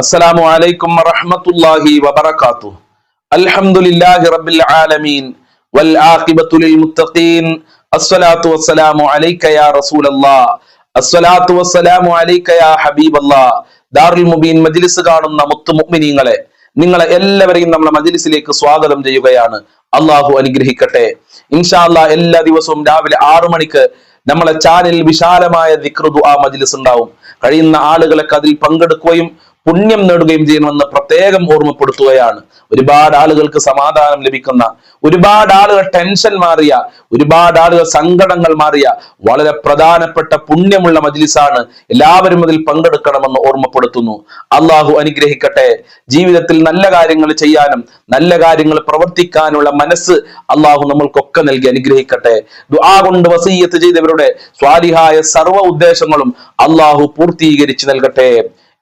അസ്സലാമു അലൈക്കും വറഹ്മത്തുള്ളാഹി വബറകാതുഹു. അൽഹംദുലില്ലാഹി റബ്ബിൽ ആലമീൻ. വൽ ആഖിബത്തു ലിൽ മുത്തഖീൻ. അസ്സലാത്തു വസ്സലാമു അലൈക യാ റസൂലല്ലാഹ് അസ്സലാത്തു വസ്സലാമു അലൈക യാ ഹബീബല്ലാഹ് ദാറുൽ മുബീൻ മജ്ലിസ് കാണുന്ന മുത്തു മുഅ്മിനീങ്ങളെ നിങ്ങളെ എല്ലാവരെയും നമ്മളെ മജ്ലിസിലേക്ക് സ്വാഗതം ചെയ്യുകയാണ്. അള്ളാഹു അനുഗ്രഹിക്കട്ടെ. ഇൻഷാല്ല എല്ലാ ദിവസവും രാവിലെ ആറു മണിക്ക് നമ്മളെ ചാനലിൽ വിശാലമായ ദിക്റുദു ആ മജ്ലിസ് ഉണ്ടാവും. കഴിയുന്ന ആളുകളൊക്കെ അതിൽ പങ്കെടുക്കുകയും പുണ്യം നേടുകയും ചെയ്യണമെന്ന് പ്രത്യേകം ഓർമ്മപ്പെടുത്തുകയാണ്. ഒരുപാട് ആളുകൾക്ക് സമാധാനം ലഭിക്കുന്ന ഒരുപാട് ആളുകൾ ടെൻഷൻ മാറിയ ഒരുപാട് ആളുകൾ സങ്കടങ്ങൾ മാറിയ വളരെ പ്രധാനപ്പെട്ട പുണ്യമുള്ള മജ്ലിസാണ് എല്ലാവരും അതിൽ പങ്കെടുക്കണമെന്ന് ഓർമ്മപ്പെടുത്തുന്നു. അള്ളാഹു അനുഗ്രഹിക്കട്ടെ. ജീവിതത്തിൽ നല്ല കാര്യങ്ങൾ ചെയ്യാനും നല്ല കാര്യങ്ങൾ പ്രവർത്തിക്കാനുള്ള മനസ്സ് അള്ളാഹു നമ്മൾക്കൊക്കെ നൽകി അനുഗ്രഹിക്കട്ടെ. ദുആ കൊണ്ട് വസീയത്ത് ചെയ്തവരുടെ സ്വാലിഹായ സർവ ഉദ്ദേശങ്ങളും അള്ളാഹു പൂർത്തീകരിച്ചു നൽകട്ടെ.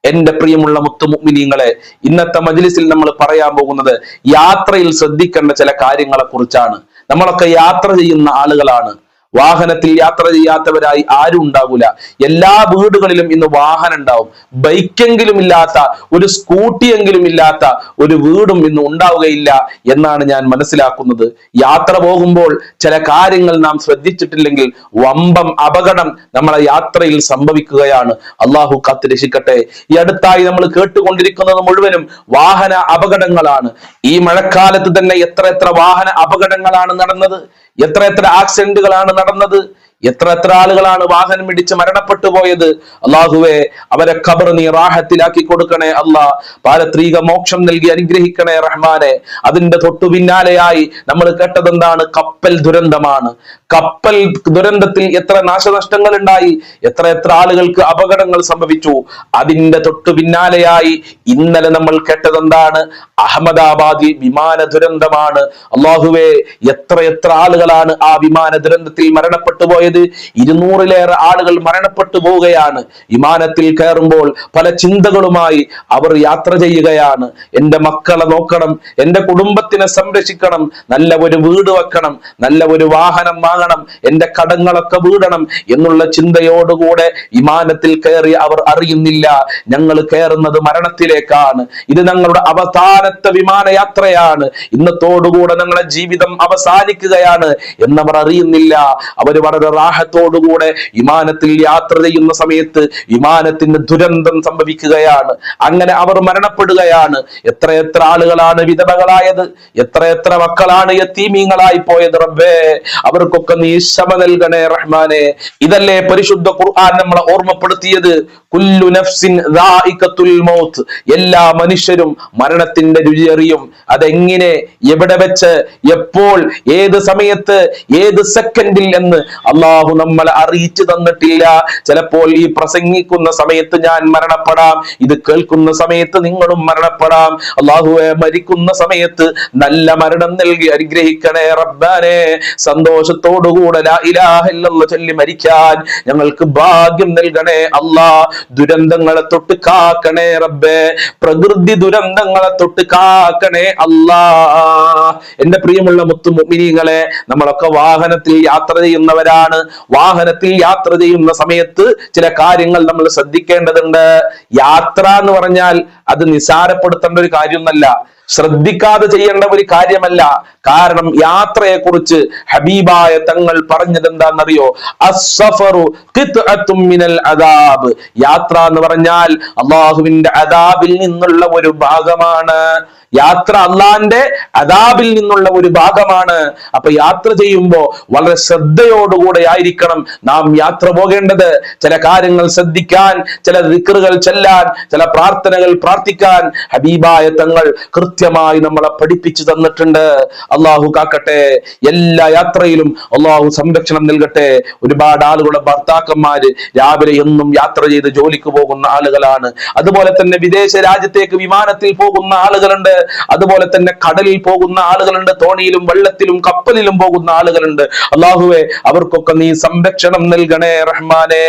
എന്റെ പ്രിയമുള്ള മുത്തുമുഗ്മിനീങ്ങളെ ഇന്നത്തെ മജ്ലിസിൽ നമ്മൾ പറയാൻ പോകുന്നത് യാത്രയിൽ ശ്രദ്ധിക്കേണ്ട ചില കാര്യങ്ങളെ കുറിച്ചാണ് നമ്മളൊക്കെ യാത്ര ചെയ്യുന്ന ആളുകളാണ്. വാഹനത്തിൽ യാത്ര ചെയ്യാത്തവരായി ആരും ഉണ്ടാവൂല. എല്ലാ വീടുകളിലും ഇന്ന് വാഹനം ഉണ്ടാവും. ബൈക്കെങ്കിലും ഇല്ലാത്ത ഒരു സ്കൂട്ടിയെങ്കിലും ഇല്ലാത്ത ഒരു വീടും ഇന്ന് ഉണ്ടാവുകയില്ല എന്നാണ് ഞാൻ മനസ്സിലാക്കുന്നത്. യാത്ര പോകുമ്പോൾ ചില കാര്യങ്ങൾ നാം ശ്രദ്ധിച്ചിട്ടില്ലെങ്കിൽ വമ്പം അപകടം നമ്മളെ യാത്രയിൽ സംഭവിക്കുകയാണ്. അള്ളാഹു കത്ത് രക്ഷിക്കട്ടെ. ഈ അടുത്തായി നമ്മൾ കേട്ടുകൊണ്ടിരിക്കുന്നത് മുഴുവനും വാഹന അപകടങ്ങളാണ്. ഈ മഴക്കാലത്ത് തന്നെ എത്ര എത്ര വാഹന അപകടങ്ങളാണ് നടന്നത്. എത്ര എത്ര ആക്സിഡന്റുകളാണ് നടന്നത് എത്ര എത്ര ആളുകളാണ് വാഹനം ഇടിച്ച് മരണപ്പെട്ടു പോയത്? അള്ളാഹുവെ അവരെ ഖബർ നീ റാഹത്തിലാക്കി കൊടുക്കണേ അള്ളാഹ് പാരത്രീക മോക്ഷം നൽകി അനുഗ്രഹിക്കണേ റഹ്മാനെ. അതിന്റെ തൊട്ടു പിന്നാലെയായി നമ്മൾ കേട്ടതെന്താണ്? കപ്പൽ ദുരന്തമാണ്. കപ്പൽ ദുരന്തത്തിൽ എത്ര നാശനഷ്ടങ്ങൾ ഉണ്ടായി എത്ര എത്ര ആളുകൾക്ക് അപകടങ്ങൾ സംഭവിച്ചു? അതിന്റെ തൊട്ടു പിന്നാലെയായി ഇന്നലെ നമ്മൾ കേട്ടതെന്താണ്? അഹമ്മദാബാദി വിമാന ദുരന്തമാണ്. അള്ളാഹുവെ എത്ര എത്ര ആളുകളാണ് ആ വിമാന ദുരന്തത്തിൽ മരണപ്പെട്ടു പോയത്? ഇരുന്നൂറിലേറെ ആളുകൾ മരണപ്പെട്ടു പോവുകയാണ്. വിമാനത്തിൽ കയറുമ്പോൾ പല ചിന്തകളുമായി അവർ യാത്ര ചെയ്യുകയാണ്. എന്റെ മക്കളെ നോക്കണം എന്റെ കുടുംബത്തിനെ സംരക്ഷിക്കണം നല്ല ഒരു വീട് വെക്കണം നല്ല ഒരു വാഹനം വാങ്ങണം എന്റെ കടങ്ങളൊക്കെ വീടണം എന്നുള്ള ചിന്തയോടുകൂടെ വിമാനത്തിൽ കയറി അവർ അറിയുന്നില്ല. ഞങ്ങൾ കയറുന്നത് മരണത്തിലേക്കാണ്. ഇത് ഞങ്ങളുടെ അവസാനത്തെ വിമാനയാത്രയാണ്. ഇന്നത്തോടുകൂടെ ഞങ്ങളുടെ ജീവിതം അവസാനിക്കുകയാണ് എന്നവർ അറിയുന്നില്ല. അവർ വളരെ റാഹത്തോടുകൂടെ വിമാനത്തിൽ യാത്ര ചെയ്യുന്ന സമയത്ത് വിമാനത്തിന് ദുരന്തം സംഭവിക്കുകയാണ്. അങ്ങനെ അവർ മരണപ്പെടുകയാണ്. എത്ര എത്ര ആളുകളാണ് വിധവകളായത്? എത്ര എത്ര മക്കളാണ് യത്തീമീങ്ങളായി പോയത് റബ്ബേ? അവർക്കൊക്കെ നീ ക്ഷമ നൽകണേ റഹ്മാനെ. ഇതല്ലേ പരിശുദ്ധ ഖുർആൻ നമ്മളെ ഓർമ്മപ്പെടുത്തിയത്? കുല്ലു നഫ്സിൻ മൗത്ത്. എല്ലാ മനുഷ്യരും മരണത്തിന്റെ രുചി അറിയും. അതെങ്ങനെ? എവിടെ വെച്ച്? എപ്പോൾ? ഏത് സമയത്ത്? ഏത് സെക്കൻഡിൽ എന്ന് അള്ളാഹു നമ്മളെ അറിയിച്ചു തന്നിട്ടില്ല. ചിലപ്പോൾ ഈ പ്രസംഗിക്കുന്ന സമയത്ത് ഞാൻ മരണപ്പെടാം. ഇത് കേൾക്കുന്ന സമയത്ത് നിങ്ങളും മരണപ്പെടാം. അള്ളാഹുവെ മരിക്കുന്ന സമയത്ത് നല്ല മരണം നൽകി അനുഗ്രഹിക്കണേ റബ്ബാനെ. സന്തോഷത്തോടുകൂടെ ചൊല്ലി മരിക്കാൻ ഞങ്ങൾക്ക് ഭാഗ്യം നൽകണേ അല്ലാ ദുരന്തങ്ങളെ തൊട്ട് കാക്കണേ റബ്ബേ. പ്രകൃതി ദുരന്തങ്ങളെ തൊട്ട് കാക്കണേ അല്ലാ എന്റെ പ്രിയമുള്ള മുത്തു മുഅ്മിനീങ്ങളെ നമ്മളൊക്കെ വാഹനത്തിൽ യാത്ര ചെയ്യുന്നവരാണ്. വാഹനത്തിൽ യാത്ര ചെയ്യുന്ന സമയത്ത് ചില കാര്യങ്ങൾ നമ്മൾ ശ്രദ്ധിക്കേണ്ടതുണ്ട്. യാത്ര എന്ന് പറഞ്ഞാൽ അത് നിസാരപ്പെടുത്തേണ്ട ഒരു കാര്യമൊന്നല്ല ശ്രദ്ധിക്കാതെ ചെയ്യേണ്ട ഒരു കാര്യമല്ല. കാരണം യാത്രയെ കുറിച്ച് ഹബീബായ തങ്ങൾ പറഞ്ഞത് എന്താണെന്നറിയോ അദാബ്. യാത്ര എന്ന് പറഞ്ഞാൽ അള്ളാഹുവിന്റെ അദാബിൽ നിന്നുള്ള ഒരു ഭാഗമാണ്. യാത്ര അള്ളാന്റെ അദാബിൽ നിന്നുള്ള ഒരു ഭാഗമാണ്. അപ്പൊ യാത്ര ചെയ്യുമ്പോൾ വളരെ ശ്രദ്ധയോടുകൂടെ ആയിരിക്കണം നാം യാത്ര പോകേണ്ടത്. ചില കാര്യങ്ങൾ ശ്രദ്ധിക്കാൻ ചില ദിക്കറുകൾ ചെല്ലാൻ ചില പ്രാർത്ഥനകൾ പ്രാർത്ഥിക്കാൻ ഹബീബായ തങ്ങൾ കൃത്യമായി നമ്മളെ പഠിപ്പിച്ചു തന്നിട്ടുണ്ട്. അള്ളാഹു കാക്കട്ടെ എല്ലാ യാത്രയിലും അള്ളാഹു സംരക്ഷണം നൽകട്ടെ. ഒരുപാട് ആളുകളുടെ ഭർത്താക്കന്മാര് രാവിലെ എന്നും യാത്ര ചെയ്ത് ജോലിക്ക് പോകുന്ന ആളുകളാണ്. അതുപോലെ തന്നെ വിദേശ രാജ്യത്തേക്ക് വിമാനത്തിൽ പോകുന്ന ആളുകളുണ്ട്. അതുപോലെ തന്നെ കടലിൽ പോകുന്ന ആളുകളുണ്ട്. തോണിയിലും വെള്ളത്തിലും കപ്പലിലും പോകുന്ന ആളുകളുണ്ട്. അള്ളാഹുവെ അവർക്കൊക്കെ നീ സംരക്ഷണം നൽകണേ റഹ്മാനെ.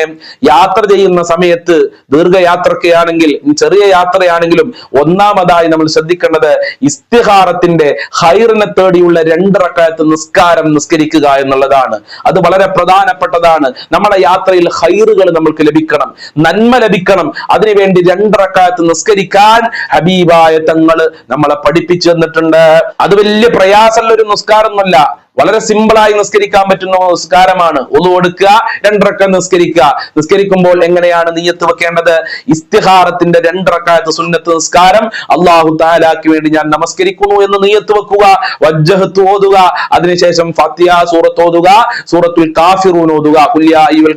യാത്ര ചെയ്യുന്ന സമയത്ത് ദീർഘയാത്രയ്ക്കാണെങ്കിൽ ചെറിയ യാത്രയാണെങ്കിലും ഒന്നാമതായി നമ്മൾ ശ്രദ്ധിക്കേണ്ടത് ഇസ്തിഹാറത്തിന്റെ ഹൈറിനെ തേടിയുള്ള രണ്ടിറക്കാലത്ത് നിസ്കാരം നിസ്കരിക്കുക എന്നുള്ളതാണ്. അത് വളരെ പ്രധാനപ്പെട്ടതാണ്. നമ്മുടെ യാത്രയിൽ ഹൈറുകൾ നമ്മൾക്ക് ലഭിക്കണം. നന്മ ലഭിക്കണം. അതിനുവേണ്ടി രണ്ടിറക്കാലത്ത് നിസ്കരിക്കാൻ ഹബീബായ തങ്ങൾ നമ്മളെ പഠിപ്പിച്ചു തന്നിട്ടുണ്ട്. അത് വലിയ പ്രയാസമുള്ള ഒരു നിസ്കാരമൊന്നുമല്ല. വളരെ സിമ്പിളായി നിസ്കരിക്കാൻ പറ്റുന്ന നിസ്കാരമാണ്. ഒന്ന് കൊടുക്കുക രണ്ടറക്ക നിസ്കരിക്കുക. നിസ്കരിക്കുമ്പോൾ എങ്ങനെയാണ് നീയത്ത് വെക്കേണ്ടത്? ഇസ്തിഹാറത്തിന്റെ രണ്ടറക്കാലത്ത് സുന്നത്ത് നിസ്കാരം അള്ളാഹു താലാക്ക് വേണ്ടി ഞാൻ നമസ്കരിക്കുന്നു എന്ന് നീയത്ത് വെക്കുക. വജ്ജഹത്ത് ഓതുക. അതിനുശേഷം ഫത്തിയ സൂറത്ത് ഓതുക. സൂറത്തുൽ കാഫിറൂൻ ഓതുക.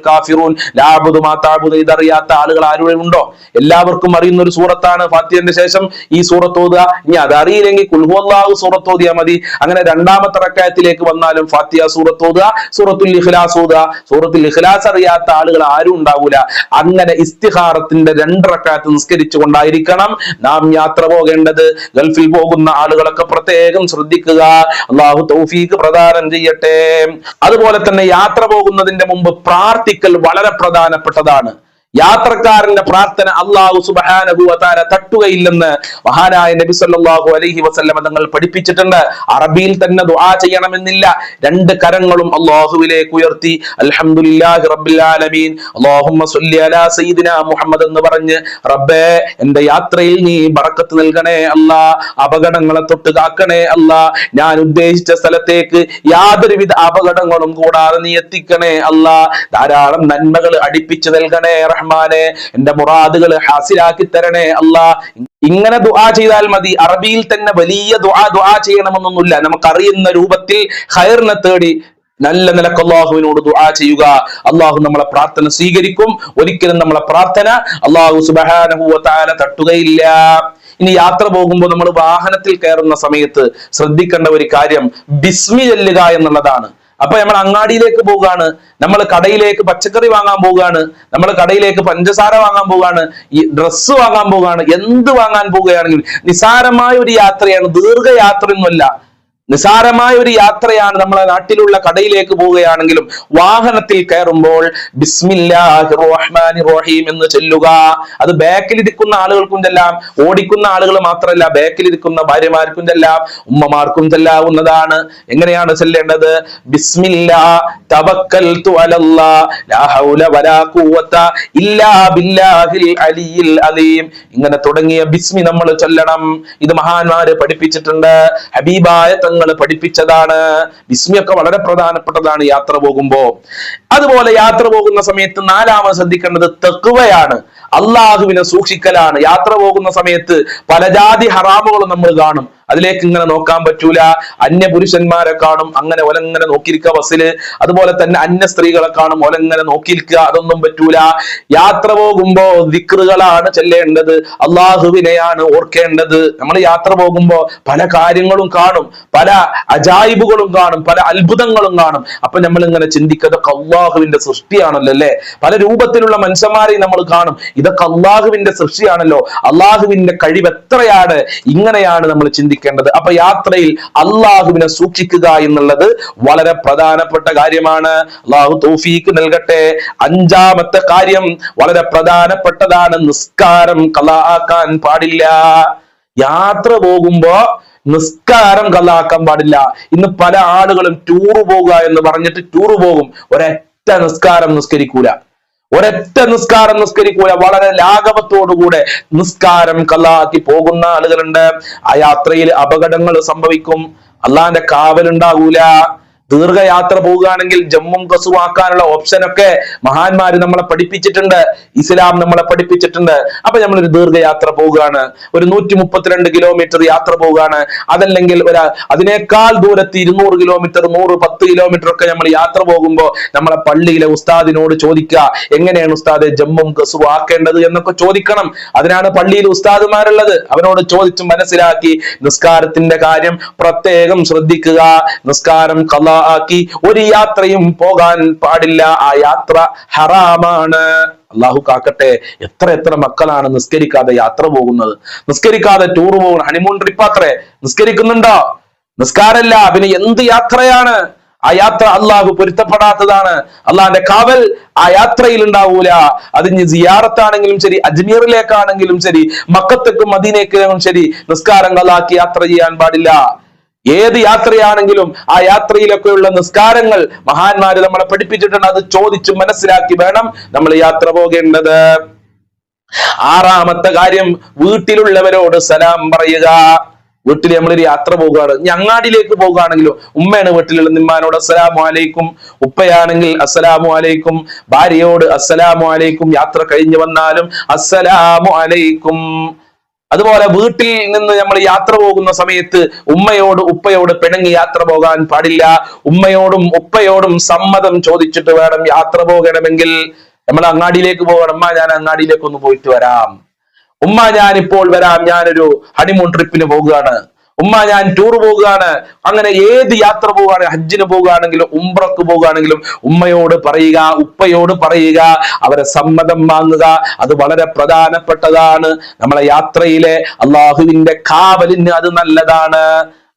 കാഫിറൂൻ. ലാബുദു മാതാബുദ് ഇതറിയാത്ത ആളുകൾ ആരും ഉണ്ടോ? എല്ലാവർക്കും അറിയുന്ന ഒരു സൂറത്താണ് ഫാത്തിയന്റെ ശേഷം ഈ സൂറത്ത് ഓതുക. ഇനി അത് അറിയില്ലെങ്കിൽ കുൽഹു അള്ളാഹു സൂറത്ത് ഓതിയാൽ മതി. അങ്ങനെ രണ്ടാമത്തെ റക്കായത്തിലേക്ക് വന്നാലും ഫാത്തിയ സൂറത്ത് ഓതുക സൂറത്തുൽ ഇഖ്ലാസ് ഓതുക. സൂറത്തുൽ ഇഖ്ലാസ് അറിയാത്ത ആളുകൾ ആരും ഉണ്ടാവൂല. അങ്ങനെ ഇസ്തിഹാറത്തിന്റെ രണ്ട് റക്അത്ത് നിസ്കരിച്ചു കൊണ്ടായിരിക്കണം നാം യാത്ര പോകേണ്ടത്. ഗൾഫിൽ പോകുന്ന ആളുകളൊക്കെ പ്രത്യേകം ശ്രദ്ധിക്കുക. അള്ളാഹു തൗഫീഖ് പ്രദാനം ചെയ്യട്ടെ. അതുപോലെ തന്നെ യാത്ര പോകുന്നതിന്റെ മുമ്പ് പ്രാർത്ഥിക്കൽ വളരെ പ്രധാനപ്പെട്ടതാണ്. യാത്രക്കാരന്റെ പ്രാർത്ഥന അള്ളാഹു സുബാനഹുവതാര തട്ടുകയില്ലെന്ന് മഹാനായ നബി സല്ലാഹു അലൈഹി വസല്ലമ തങ്ങൾ പഠിപ്പിച്ചിട്ടുണ്ട്. അറബിയിൽ തന്നെ ദുആ ചെയ്യണമെന്നില്ല. രണ്ട് കരങ്ങളും അള്ളാഹുവിലേക്ക് ഉയർത്തി. അൽഹംദുലില്ലാഹി റബ്ബിൽ ആലമീൻ. അല്ലാഹുമ്മ സ്വല്ലി അലാ മുഹമ്മദ് എന്ന് പറഞ്ഞ് റബ്ബേ എന്റെ യാത്രയിൽ നീ ബറക്കത്ത് നൽകണേ അല്ലാ അപകടങ്ങളെ തൊട്ട് കാക്കണേ അല്ലാ ഞാൻ ഉദ്ദേശിച്ച സ്ഥലത്തേക്ക് യാതൊരുവിധ അപകടങ്ങളും കൂടാതെ നീ എത്തിക്കണേ അല്ലാ ധാരാളം നന്മകൾ അടിപ്പിച്ചു നൽകണേ റഹ്മാനെ എന്റെ മുറാദുകൾ ഹാസിലാക്കി തരണേ അല്ലാ. ഇങ്ങനെ ദുആ ചെയ്താൽ മതി. അറബിയിൽ തന്നെ വലിയ ദുആ ദുആ ചെയ്യണമെന്നൊന്നുമില്ല. നമുക്കറിയുന്ന രൂപത്തിൽ ഹൈറിനെ തേടി നല്ല നിലയ്ക്ക് അള്ളാഹുവിനോട് ദുആ ചെയ്യുക. അള്ളാഹു നമ്മളെ പ്രാർത്ഥന സ്വീകരിക്കും. ഒരിക്കലും നമ്മളെ പ്രാർത്ഥന അള്ളാഹു സുബഹാനഹു താല തട്ടുകയില്ല. ഇനി യാത്ര പോകുമ്പോൾ നമ്മൾ വാഹനത്തിൽ കയറുന്ന സമയത്ത് ശ്രദ്ധിക്കേണ്ട ഒരു കാര്യം ബിസ്മി ചെല്ലുക എന്നുള്ളതാണ്. അപ്പൊ നമ്മൾ അങ്ങാടിയിലേക്ക് പോവുകയാണ്. നമ്മൾ കടയിലേക്ക് പച്ചക്കറി വാങ്ങാൻ പോവുകയാണ്. നമ്മൾ കടയിലേക്ക് പഞ്ചസാര വാങ്ങാൻ പോവുകയാണ്. ഈ ഡ്രസ്സ് വാങ്ങാൻ പോവുകയാണ്. എന്ത് വാങ്ങാൻ പോവുകയാണെങ്കിൽ നിസാരമായ ഒരു യാത്രയാണ്. ദീർഘയാത്രയൊന്നുമല്ല. നിസാരമായ ഒരു യാത്രയാണ് നമ്മളെ നാട്ടിലുള്ള കടയിലേക്ക് പോവുകയാണെങ്കിലും വാഹനത്തിൽ കയറുമ്പോൾ റഹീം എന്ന് ചൊല്ലുക. അത് ബാക്കിലിരിക്കുന്ന ആളുകൾക്കും ചെല്ലാം ഓടിക്കുന്ന ആളുകൾ മാത്രമല്ല ബാക്കിലിരിക്കുന്ന ഭാര്യമാർക്കും ചെല്ലാം ഉമ്മമാർക്കും ചെല്ലാവുന്നതാണ് എങ്ങനെയാണ് ചെല്ലേണ്ടത്? ബിസ്മില്ലാ അലീം. ഇങ്ങനെ തുടങ്ങിയ ബിസ്മി നമ്മൾ ചൊല്ലണം. ഇത് മഹാന്മാര് പഠിപ്പിച്ചിട്ടുണ്ട്. ഹബീബായ തങ്ങൾ പഠിപ്പിച്ചതാണ്. വിസ്മയൊക്കെ വളരെ പ്രധാനപ്പെട്ടതാണ് യാത്ര പോകുമ്പോ. അതുപോലെ യാത്ര പോകുന്ന സമയത്ത് നാലാമത് ശ്രദ്ധിക്കേണ്ടത് തെക്കുവയാണ് അള്ളാഹുവിനെ സൂക്ഷിക്കലാണ്. യാത്ര പോകുന്ന സമയത്ത് പല ജാതി ഹറാമുകളും നമ്മൾ കാണും. അതിലേക്ക് ഇങ്ങനെ നോക്കാൻ പറ്റൂല. അന്യ പുരുഷന്മാരെ കാണും. അങ്ങനെ ഒലങ്ങനെ നോക്കിയിരിക്കുക ബസ്സിൽ. അതുപോലെ തന്നെ അന്യ സ്ത്രീകളെ കാണും. ഒലങ്ങനെ നോക്കിയിരിക്കുക. അതൊന്നും പറ്റൂല. യാത്ര പോകുമ്പോ ദിക്റുകളാണ് ചെല്ലേണ്ടത്. അള്ളാഹുവിനെയാണ് ഓർക്കേണ്ടത്. നമ്മൾ യാത്ര പോകുമ്പോ പല കാര്യങ്ങളും കാണും. പല അജായിബുകളും കാണും. പല അത്ഭുതങ്ങളും കാണും. അപ്പൊ നമ്മൾ ഇങ്ങനെ ചിന്തിക്കുക അള്ളാഹുവിന്റെ സൃഷ്ടിയാണല്ലോ അല്ലെ? പല രൂപത്തിലുള്ള മനുഷ്യന്മാരെയും നമ്മൾ കാണും. ഇതൊക്കെ അള്ളാഹുവിന്റെ സൃഷ്ടിയാണല്ലോ. അള്ളാഹുവിന്റെ കഴിവ് എത്രയാണ്? ഇങ്ങനെയാണ് നമ്മൾ ചിന്തിക്കേണ്ടത് അപ്പൊ യാത്രയിൽ അള്ളാഹുവിനെ സൂക്ഷിക്കുക എന്നുള്ളത് വളരെ പ്രധാനപ്പെട്ട കാര്യമാണ്. അള്ളാഹു തൗഫീക്ക് നൽകട്ടെ. അഞ്ചാമത്തെ കാര്യം വളരെ പ്രധാനപ്പെട്ടതാണ്. നിസ്കാരം കലാക്കാൻ പാടില്ല. യാത്ര പോകുമ്പോ നിസ്കാരം കലാക്കാൻ പാടില്ല. ഇന്ന് പല ആളുകളും ടൂറ് പോകുക എന്ന് പറഞ്ഞിട്ട് ടൂറ് പോകും. ഒരൊറ്റ നിസ്കാരം നിസ്കരിക്കൂല. ഒരൊറ്റ നിസ്കാരം നിസ്കരിക്കൂല. വളരെ ലാഘവത്തോടുകൂടെ നിസ്കാരം കല്ലാക്കി പോകുന്ന ആളുകളുണ്ട്. ആ യാത്രയിൽ അപകടങ്ങൾ സംഭവിക്കും. അള്ളാന്റെ കാവലുണ്ടാകൂല ദീർഘയാത്ര പോവുകയാണെങ്കിൽ ജമ്മും കസുവാക്കാനുള്ള ഓപ്ഷൻ ഒക്കെ മഹാന്മാര് നമ്മളെ പഠിപ്പിച്ചിട്ടുണ്ട്. ഇസ്ലാം നമ്മളെ പഠിപ്പിച്ചിട്ടുണ്ട്. അപ്പൊ നമ്മളൊരു ദീർഘയാത്ര പോവുകയാണ്. ഒരു നൂറ്റി മുപ്പത്തിരണ്ട് കിലോമീറ്റർ യാത്ര പോവുകയാണ്. അതല്ലെങ്കിൽ ഒരു അതിനേക്കാൾ ദൂരത്ത് ഇരുന്നൂറ് കിലോമീറ്റർ നൂറ് പത്ത് കിലോമീറ്റർ ഒക്കെ നമ്മൾ യാത്ര പോകുമ്പോൾ നമ്മളെ പള്ളിയിലെ ഉസ്താദിനോട് ചോദിക്കുക എങ്ങനെയാണ് ഉസ്താദെ ജമ്മും കസുവാക്കേണ്ടത് എന്നൊക്കെ ചോദിക്കണം. അതിനാണ് പള്ളിയിൽ ഉസ്താദുമാരുള്ളത്. അവനോട് ചോദിച്ചു മനസ്സിലാക്കി നിസ്കാരത്തിന്റെ കാര്യം പ്രത്യേകം ശ്രദ്ധിക്കുക. നിസ്കാരം കലാ ആക്കി ഒരു യാത്രയും പോകാൻ പാടില്ല. ആ യാത്ര ഹറാമാണ്. അള്ളാഹു കാക്കട്ടെ എത്ര എത്ര മക്കളാണ് നിസ്കരിക്കാതെ യാത്ര പോകുന്നത്. നിസ്കരിക്കാതെ ടൂർ പോകുന്നത് ഹണിമൂൺ ട്രിപ്പ് അത്രേ. നിസ്കരിക്കുന്നുണ്ടോ? നിസ്കാരല്ല. പിന്നെ എന്ത് യാത്രയാണ്? ആ യാത്ര അള്ളാഹു പൊരുത്തപ്പെടാത്തതാണ്. അള്ളാഹിന്റെ കാവൽ ആ യാത്രയിൽ ഉണ്ടാവൂല. അതിന് ജിയാറത്താണെങ്കിലും ശരി അജ്മീറിലേക്കാണെങ്കിലും ശരി മക്കത്തേക്കും മദീനേക്കും ശരി നിസ്കാരങ്ങളാക്കി യാത്ര ചെയ്യാൻ പാടില്ല. ഏത് യാത്രയാണെങ്കിലും ആ യാത്രയിലൊക്കെയുള്ള നിസ്കാരങ്ങൾ മഹാന്മാര് നമ്മളെ പഠിപ്പിച്ചിട്ടുണ്ട്. അത് ചോദിച്ചു മനസ്സിലാക്കി വേണം നമ്മൾ യാത്ര പോകേണ്ടത്. ആറാമത്തെ കാര്യം വീട്ടിലുള്ളവരോട് സലാം പറയുക. വീട്ടിൽ നമ്മളൊരു യാത്ര പോകുകയാണ് അങ്ങാടിയിലേക്ക് പോകുകയാണെങ്കിലും ഉമ്മയാണ് വീട്ടിലുള്ള നിമ്മാനോട് അസ്സലാമു അലൈക്കും. ഉപ്പയാണെങ്കിൽ അസ്സലാമു അലൈക്കും. ഭാര്യയോട് അസ്സലാമു അലൈക്കും. യാത്ര കഴിഞ്ഞു വന്നാലും അസ്സലാമു അലൈക്കും. അതുപോലെ വീട്ടിൽ നിന്ന് നമ്മൾ യാത്ര പോകുന്ന സമയത്ത് ഉമ്മയോട് ഉപ്പയോട് പിണങ്ങി യാത്ര പോകാൻ പാടില്ല. ഉമ്മയോടും ഉപ്പയോടും സമ്മതം ചോദിച്ചിട്ട് വേണം യാത്ര പോകണമെങ്കിൽ. നമ്മൾ അങ്ങാടിയിലേക്ക് പോകണം. അമ്മ ഞാൻ അങ്ങാടിയിലേക്ക് ഒന്ന് പോയിട്ട് വരാം. ഉമ്മ ഞാൻ ഇപ്പോൾ വരാം. ഞാനൊരു ഹണിമൂൺ ട്രിപ്പിന് പോകുകയാണ് ഉമ്മ ഞാൻ ടൂർ പോവുകയാണ്. അങ്ങനെ ഏത് യാത്ര പോവുകയാണ്? ഹജ്ജിന് പോവുകയാണെങ്കിലും ഉംറക്ക് പോവുകയാണെങ്കിലും ഉമ്മയോട് പറയുക ഉപ്പയോട് പറയുക അവരെ സമ്മതം വാങ്ങുക. അത് വളരെ പ്രധാനപ്പെട്ടതാണ്. നമ്മളെ യാത്രയിലെ അള്ളാഹുവിന്റെ കാവലിന് അത് നല്ലതാണ്.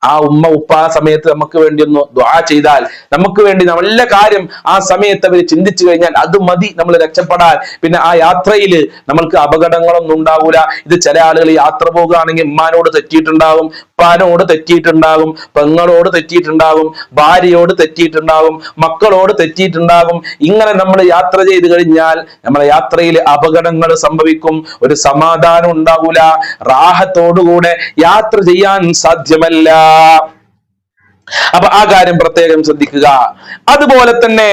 ആ ഉമ്മ ഉപ്പ ആ സമയത്ത് നമുക്ക് വേണ്ടി ഒന്ന് ദ്വാ ചെയ്താൽ നമുക്ക് വേണ്ടി നല്ല കാര്യം ആ സമയത്ത് അവർ ചിന്തിച്ചു കഴിഞ്ഞാൽ അത് മതി നമ്മൾ രക്ഷപ്പെടാൻ. പിന്നെ ആ യാത്രയിൽ നമ്മൾക്ക് അപകടങ്ങളൊന്നും ഉണ്ടാവൂല. ഇത് ചില ആളുകൾ യാത്ര പോകുകയാണെങ്കിൽ ഉമ്മാനോട് തെറ്റിയിട്ടുണ്ടാവും ഉപ്പാനോട് തെറ്റിയിട്ടുണ്ടാകും പെങ്ങളോട് തെറ്റിയിട്ടുണ്ടാകും ഭാര്യയോട് തെറ്റിയിട്ടുണ്ടാകും മക്കളോട് തെറ്റിയിട്ടുണ്ടാകും ഇങ്ങനെ നമ്മൾ യാത്ര ചെയ്ത് കഴിഞ്ഞാൽ നമ്മളെ യാത്രയിൽ അപകടങ്ങൾ സംഭവിക്കും ഒരു സമാധാനം ഉണ്ടാവൂല. റാഹത്തോടുകൂടെ യാത്ര ചെയ്യാൻ സാധ്യമല്ല. അപ്പൊ ആ കാര്യം പ്രത്യേകം ശ്രദ്ധിക്കുക. അതുപോലെ തന്നെ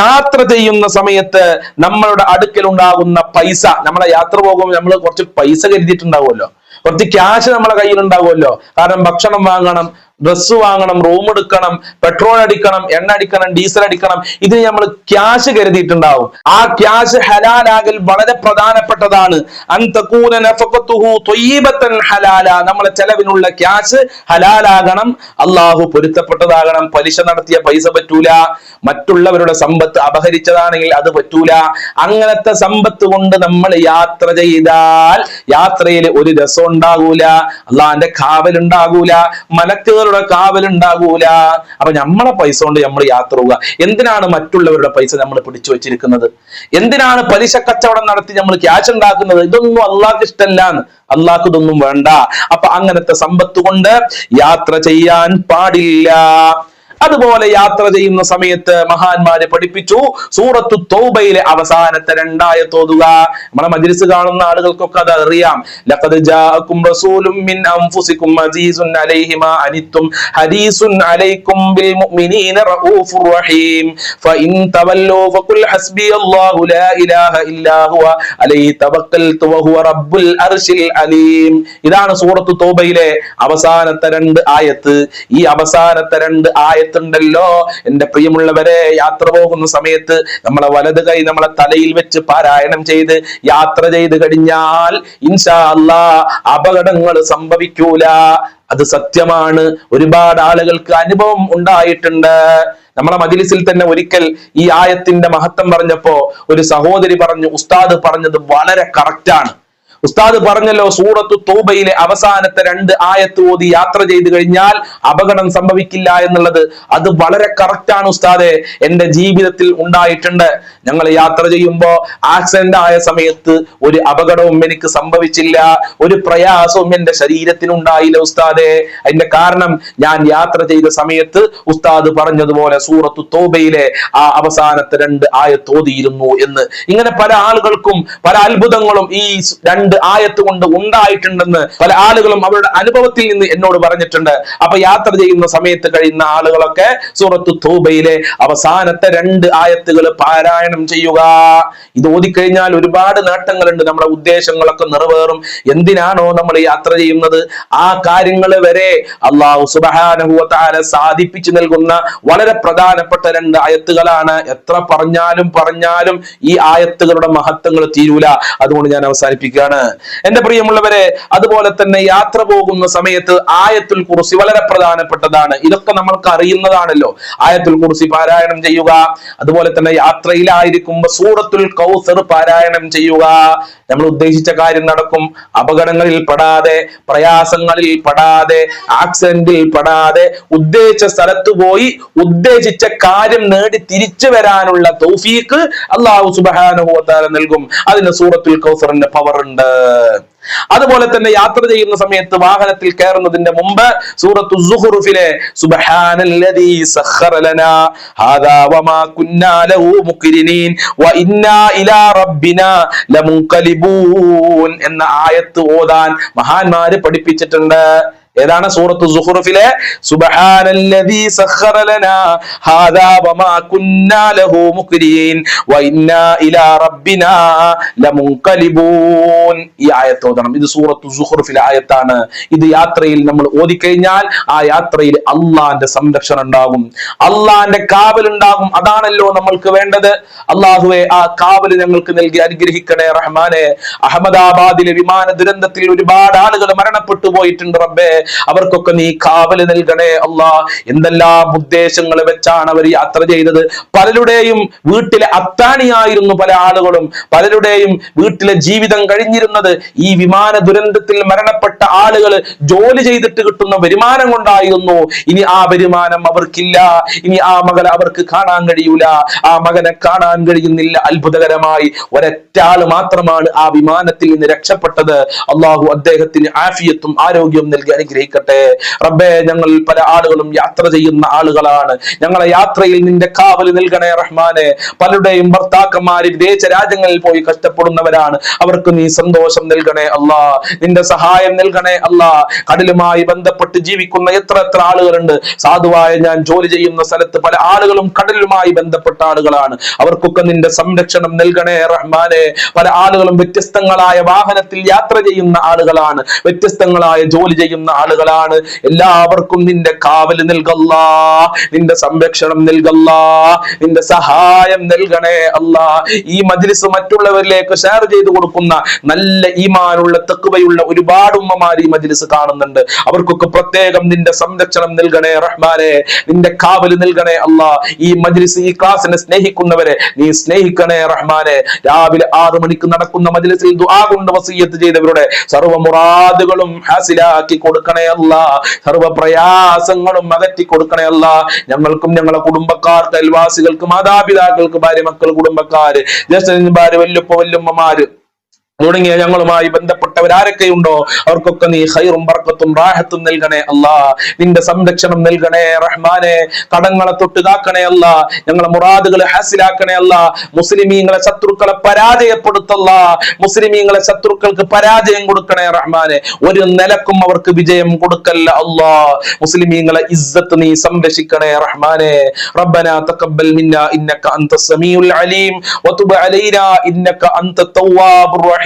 യാത്ര ചെയ്യുന്ന സമയത്ത് നമ്മളുടെ അടുക്കൽ ഉണ്ടാകുന്ന പൈസ നമ്മളെ യാത്ര പോകുമ്പോൾ നമ്മൾ കുറച്ച് പൈസ കരുതിയിട്ടുണ്ടാവുമല്ലോ. കുറച്ച് ക്യാഷ് നമ്മളെ കയ്യിൽ ഉണ്ടാവുമല്ലോ കാരണം ഭക്ഷണം വാങ്ങണം ഡ്രസ്സ് വാങ്ങണം റൂം എടുക്കണം പെട്രോൾ അടിക്കണം എണ്ണ അടിക്കണം ഡീസൽ അടിക്കണം ഇതിന് നമ്മൾ ക്യാഷ് കരുതിയിട്ടുണ്ടാവും. ആ ക്യാഷ് ഹലാലാകൽ വളരെ പ്രധാനപ്പെട്ടതാണ്. നമ്മളെ ചെലവിനുള്ള ക്യാഷ് ഹലാലാകണം. അള്ളാഹു പൊരുത്തപ്പെട്ടതാകണം. പലിശ നടത്തിയ പൈസ പറ്റൂല. മറ്റുള്ളവരുടെ സമ്പത്ത് അപഹരിച്ചതാണെങ്കിൽ അത് പറ്റൂല. അങ്ങനത്തെ സമ്പത്ത് കൊണ്ട് നമ്മൾ യാത്ര ചെയ്താൽ യാത്രയിൽ ഒരു രസം ഉണ്ടാകൂല അള്ളാഹിന്റെ കാവൽ ഉണ്ടാകൂല കാവൽ ഉണ്ടാകൂല അപ്പൊ നമ്മളെ പൈസ കൊണ്ട് നമ്മൾ യാത്ര പോവുക. എന്തിനാണ് മറ്റുള്ളവരുടെ പൈസ നമ്മൾ പിടിച്ചു വെച്ചിരിക്കുന്നത്? എന്തിനാണ് പലിശ കച്ചവടം നടത്തി നമ്മൾ ക്യാഷ് ഉണ്ടാക്കുന്നത്? ഇതൊന്നും അള്ളാഹ്ക്ക് ഇഷ്ടമല്ല അള്ളാഹ്ക്ക് ഇതൊന്നും വേണ്ട. അപ്പൊ അങ്ങനത്തെ സമ്പത്ത് കൊണ്ട് യാത്ര ചെയ്യാൻ പാടില്ല. അതുപോലെ യാത്ര ചെയ്യുന്ന സമയത്ത് മഹാന്മാരെ പഠിപ്പിച്ചു. സൂറത്തു തൗബയിലെ അവസാനത്തെ രണ്ടായ തോതുക. നമ്മളെ മജ്ലിസ് കാണുന്ന ആളുകൾക്കൊക്കെ അത് അറിയാം. ലഖദ് ജാഅക്കും റസൂലും മിൻ അൻഫുസിക്കും അസീസുൻ അലൈഹി മാ അനിത്തും ഹദീസുൻ അലൈക്കും ബിൽ മുഅ്മിനീന റഊഫുർ റഹീം. ഫഇൻ തവല്ലൂ ഫഖുൽ ഹസ്ബിയല്ലാഹു ലാ ഇലാഹ ഇല്ലാ ഹുവ. അലൈഹി തവക്കൽതു വഹുവ റബ്ബുൽ അർശിൽ അലീം. ഇതാണ് സൂറത്തു തൗബയിലെ അവസാനത്തെ രണ്ട് ആയത്ത്. ഈ അവസാനത്തെ രണ്ട് ആയത്തുണ്ടല്ലോ എന്റെ പ്രിയമുള്ളവരെ യാത്ര പോകുന്ന സമയത്ത് നമ്മളെ വലത് കൈ നമ്മളെ തലയിൽ വെച്ച് പാരായണം ചെയ്ത് യാത്ര ചെയ്ത് കഴിഞ്ഞാൽ ഇൻഷാ അല്ലാ അപകടങ്ങൾ സംഭവിക്കൂല. അത് സത്യമാണ്. ഒരുപാട് ആളുകൾക്ക് അനുഭവം ഉണ്ടായിട്ടുണ്ട്. നമ്മളെ മജിലിസിൽ തന്നെ ഒരിക്കൽ ഈ ആയത്തിന്റെ മഹത്വം പറഞ്ഞപ്പോ ഒരു സഹോദരി പറഞ്ഞു ഉസ്താദ് പറഞ്ഞത് വളരെ കറക്റ്റാണ് ഉസ്താദ് പറഞ്ഞല്ലോ സൂറത്തു തൗബയിലെ അവസാനത്തെ രണ്ട് ആയത്ത് ഓതി യാത്ര ചെയ്തു കഴിഞ്ഞാൽ അപകടം സംഭവിക്കില്ല എന്നുള്ളത് അത് വളരെ കറക്റ്റാണ് ഉസ്താദെ. എന്റെ ജീവിതത്തിൽ ഉണ്ടായിട്ടുണ്ട്. ഞങ്ങൾ യാത്ര ചെയ്യുമ്പോൾ ആക്സിഡന്റ് ആയ സമയത്ത് ഒരു അപകടവും എനിക്ക് സംഭവിച്ചില്ല. ഒരു പ്രയാസവും എന്റെ ശരീരത്തിന് ഉണ്ടായില്ല ഉസ്താദെ. അതിന്റെ കാരണം ഞാൻ യാത്ര ചെയ്ത സമയത്ത് ഉസ്താദ് പറഞ്ഞതുപോലെ സൂറത്തു തോബയിലെ ആ അവസാനത്തെ രണ്ട് ആയത്ത് ഓതിയിരുന്നു എന്ന്. ഇങ്ങനെ പല ആളുകൾക്കും പല അത്ഭുതങ്ങളും ഈ സ് രണ്ട് ആയത്ത് കൊണ്ട് ഉണ്ടായിട്ടുണ്ടെന്ന് പല ആളുകളും അവരുടെ അനുഭവത്തിൽ നിന്ന് എന്നോട് പറഞ്ഞിട്ടുണ്ട്. അപ്പൊ യാത്ര ചെയ്യുന്ന സമയത്ത് കഴിയുന്ന ആളുകളൊക്കെ സൂറത്ത് തൂബയിലെ അവസാനത്തെ രണ്ട് ആയത്തുകൾ പാരായണം ചെയ്യുക. ഇത് ഓതിക്കഴിഞ്ഞാൽ ഒരുപാട് നേട്ടങ്ങളുണ്ട്. നമ്മുടെ ഉദ്ദേശങ്ങളൊക്കെ നിറവേറും. എന്തിനാണോ നമ്മൾ യാത്ര ചെയ്യുന്നത്? ആ കാര്യങ്ങൾ വരെ അള്ളാഹു സുബാനഹുവത്താല സാധിപ്പിച്ചു നൽകുന്ന വളരെ പ്രധാനപ്പെട്ട രണ്ട് ആയത്തുകളാണ്. എത്ര പറഞ്ഞാലും പറഞ്ഞാലും ഈ ആയത്തുകളുടെ മഹത്വങ്ങൾ തീരൂല. അതുകൊണ്ട് ഞാൻ അവസാനിപ്പിക്കുകയാണ്. എന്റെ പ്രിയമുള്ളവരെ അതുപോലെ തന്നെ യാത്ര പോകുന്ന സമയത്ത് ആയത്തുൽ കുറിസി വളരെ പ്രധാനപ്പെട്ടതാണ്. ഇതൊക്കെ നമ്മൾക്ക് അറിയുന്നതാണല്ലോ. ആയത്തുൽ കുറിസി പാരായണം ചെയ്യുക അതുപോലെ തന്നെ യാത്രയിലായിരിക്കുമ്പോ സൂറത്തുൽ കൗസർ പാരായണം ചെയ്യുക നമ്മൾ ഉദ്ദേശിച്ച കാര്യം നടക്കും. അപകടങ്ങളിൽ പെടാതെ പ്രയാസങ്ങളിൽ പെടാതെ ആക്സിഡന്റിൽ പെടാതെ ഉദ്ദേശിച്ച സ്ഥലത്ത് പോയി ഉദ്ദേശിച്ച കാര്യം നേടി തിരിച്ചു വരാനുള്ള തൗഫീക്ക് അള്ളാഹു സുബാനുഭവത്താല നൽകും. അതിന് സൂറത്തുൽ കൗസറിന്റെ പവർ ഉണ്ട്. അതുപോലെ തന്നെ യാത്ര ചെയ്യുന്ന സമയത്ത് വാഹനത്തിൽ കയറുന്നതിന്റെ മുമ്പ് സൂറത്തു ഹാദാ വമാ ഇലാ ലമുൻഖലിബൂൻ എന്ന ആയത്ത് ഓതാൻ മഹാന്മാര് പഠിപ്പിച്ചിട്ടുണ്ട്. ഏതാണ് സൂറത്ത് സുഹുറുഫിലെ? ഹാദാ വമാ കുന്നാ ലഹു വഇന്നാ ഇലാ ലമുൻഖലിബൂൻ ഇത് ആയത്താണ്. ഇത് യാത്രയിൽ നമ്മൾ ഓതിക്കഴിഞ്ഞാൽ ആ യാത്രയിൽ അള്ളാന്റെ സംരക്ഷണം ഉണ്ടാകും. അള്ളാന്റെ കാവൽ ഉണ്ടാകും. അതാണല്ലോ നമ്മൾക്ക് വേണ്ടത്. അള്ളാഹുവെ ആ കാവൽ ഞങ്ങൾക്ക് നൽകി അനുഗ്രഹിക്കണേ റഹ്മാനെ. അഹമ്മദാബാദിലെ വിമാന ദുരന്തത്തിൽ ഒരുപാട് ആളുകൾ മരണപ്പെട്ടു പോയിട്ടുണ്ട് റബ്ബേ. അവർക്കൊക്കെ നീ കാവൽ നൽകണേ അള്ളാ എന്തെല്ലാം ഉദ്ദേശങ്ങൾ വെച്ചാണ് അവർ യാത്ര ചെയ്തത്? പലരുടെയും വീട്ടിലെ അത്താണിയായിരുന്നു പല ആളുകളും. പലരുടെയും വീട്ടിലെ ജീവിതം കഴിഞ്ഞിരുന്നത് ഈ വിമാന ദുരന്തത്തിൽ മരണപ്പെട്ട ആളുകൾ ജോലി ചെയ്തിട്ട് കിട്ടുന്ന വരുമാനം കൊണ്ടായിരുന്നു. ഇനി ആ വരുമാനം അവർക്കില്ല. ഇനി ആ മകളെ അവർക്ക് കാണാൻ കഴിയൂല. ആ മകനെ കാണാൻ കഴിയുന്നില്ല. അത്ഭുതകരമായി ഒരൊറ്റ ആൾ മാത്രമാണ് ആ വിമാനത്തിൽ നിന്ന് രക്ഷപ്പെട്ടത്. അള്ളാഹു അദ്ദേഹത്തിന് ആഫിയത്തും ആരോഗ്യവും നൽകി അനുഗ്രഹിക്കട്ടെ റബ്ബെ ഞങ്ങൾ പല ആളുകളും യാത്ര ചെയ്യുന്ന ആളുകളാണ്. ഞങ്ങളെ യാത്രയിൽ നിന്റെ കാവൽ നൽകണേ റഹ്മാനെ. പലരുടെയും ഭർത്താക്കന്മാര് വിദേശ രാജ്യങ്ങളിൽ പോയി കഷ്ടപ്പെടുന്നവരാണ്. അവർക്ക് നീ സന്തോഷം നൽകണേ അല്ലാ. നിന്റെ സഹായം നൽകണേ അല്ലാ. കടലുമായി ബന്ധപ്പെട്ട് ജീവിക്കുന്ന എത്ര എത്ര ആളുകളുണ്ട്. സാധുവായ ഞാൻ ജോലി ചെയ്യുന്ന സ്ഥലത്ത് പല ആളുകളും കടലുമായി ബന്ധപ്പെട്ട ആളുകളാണ്. അവർക്കൊക്കെ നിന്റെ സംരക്ഷണം നൽകണേ റഹ്മാനെ. പല ആളുകളും വ്യത്യസ്തങ്ങളായ വാഹനത്തിൽ യാത്ര ചെയ്യുന്ന ആളുകളാണ്. വ്യത്യസ്തങ്ങളായ ജോലി ചെയ്യുന്ന ആളുകളാണ്. എല്ലാവർക്കും നിന്റെ കാവൽ നൽകല്ല. നിന്റെ സംരക്ഷണം നൽകല്ല. നിന്റെ സഹായം നൽകണേ അല്ല. ഈ മജ്ലിസ് മറ്റുള്ളവരിലേക്ക് ഷെയർ ചെയ്തു കൊടുക്കുന്ന നല്ല ഈമാനുള്ള തെക്കുവയുള്ള ഒരുപാട് ഉമ്മമാർ ഈ മജ്ലിസ് കാണുന്നുണ്ട്. അവർക്കൊക്കെ പ്രത്യേകം നിന്റെ സംരക്ഷണം നൽകണേ റഹ്മാനെ. നിന്റെ കാവൽ നൽകണേ അല്ല. ഈ മജ്ലിസ് ഈ ക്ലാസ്സിനെ സ്നേഹിക്കുന്നവരെ നീ സ്നേഹിക്കണേ റഹ്മാനെ. രാവിലെ ആറു മണിക്ക് നടക്കുന്ന മജ്ലിസിൽ ദുആ കൊണ്ട് വസീയത്ത് ചെയ്തവരുടെ സർവ മുറാദുകളും ഹാസിലാക്കി കൊടുക്കണേ. അല്ല സർവ പ്രയാസങ്ങളും അകറ്റി കൊടുക്കണേ അല്ല ഞങ്ങൾക്കും ഞങ്ങളെ കുടുംബക്കാർക്ക് അയൽവാസികൾക്ക് മാതാപിതാക്കൾക്ക് ഭാര്യ മക്കൾ കുടുംബക്കാര് ജ്യേഷ്ഠന്മാര് വല്ലുപ്പ വല്ലുമ്മമാര് തുടങ്ങിയ ഞങ്ങളുമായി ബന്ധപ്പെട്ടവരാരൊക്കെയുണ്ടോ അവർക്കൊക്കെ നീ ഹൈറും ബർക്കത്തും റാഹത്തും നൽകണേ അല്ലാ നിന്റെ സംരക്ഷണം നൽകണേ റഹ്മാനെ കടങ്ങളെ തൊട്ട് കാക്കണേ അല്ല ഞങ്ങളെ മുറാദുകളെ ഹാസിലാക്കണേ അല്ല മുസ്ലിമീങ്ങളെ ശത്രുക്കളെ പരാജയപ്പെടുത്തല്ല മുസ്ലിമീങ്ങളെ ശത്രുക്കൾക്ക് പരാജയം കൊടുക്കണേ റഹ്മാനെ ഒരു നിലക്കും അവർക്ക് വിജയം കൊടുക്കല്ല അല്ലാ മുസ്ലിമീങ്ങളെ ഇസ്സത്ത് നീ സംരക്ഷിക്കണേ റഹ്മാനെ ربنا تقبل منا انك انت السميع العليم وتب علينا انك انت التواب الرحيم